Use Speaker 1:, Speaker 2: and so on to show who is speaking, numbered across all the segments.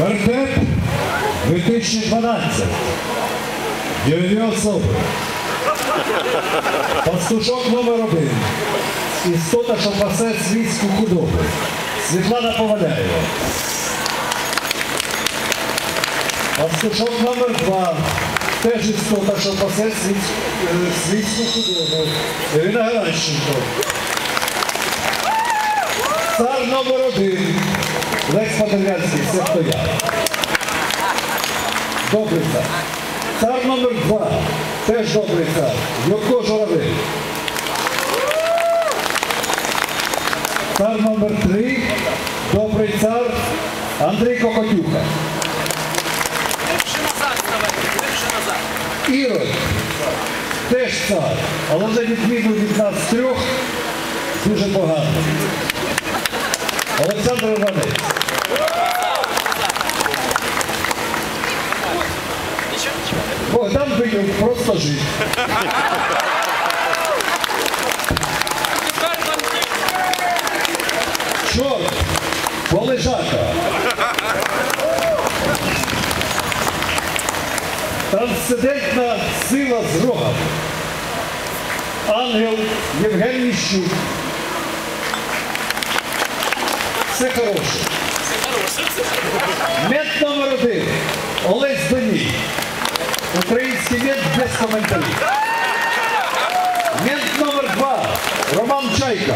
Speaker 1: Вертеп 2012. Дерев'я особи. Пастушок номер один. Істота, що пасе свійську худобу. Світлана Поваляєва. Пастушок номер два. Теж істота, що пасе свійську, е, худобу. Ірина Геращенко. Цар номер один. Лекс Подервянський, це хто я. Добрий цар. Номер два. Теж добрий цар. Юрко Журавель. Цар номер три. Добрий цар Андрій Кокотюха. Ірод. Теж цар. Але за відміну від нас трьох дуже погано. Олександр
Speaker 2: нічого.
Speaker 1: Богдан Бенюк просто жив. Чорт, полежака. Трансцендентна сила з рогом. Ангел Євген Міщук. Все хороше.
Speaker 2: Це
Speaker 1: номер один. Олесь Беній. Український мент без коментарів. Мент номер два. Роман Чайка.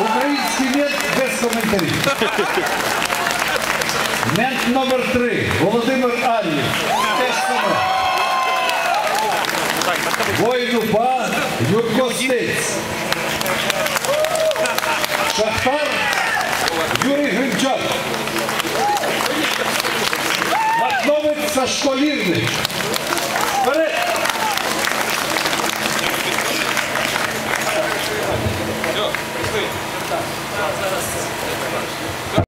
Speaker 1: Український мент без коментарів. Мент номер три. Володимир Ар'єв. Те ж саме. Воїн УПА Юрко. Шахтар Юрий Гринчак. Матновець Сашко Вірник. Вперед! Все,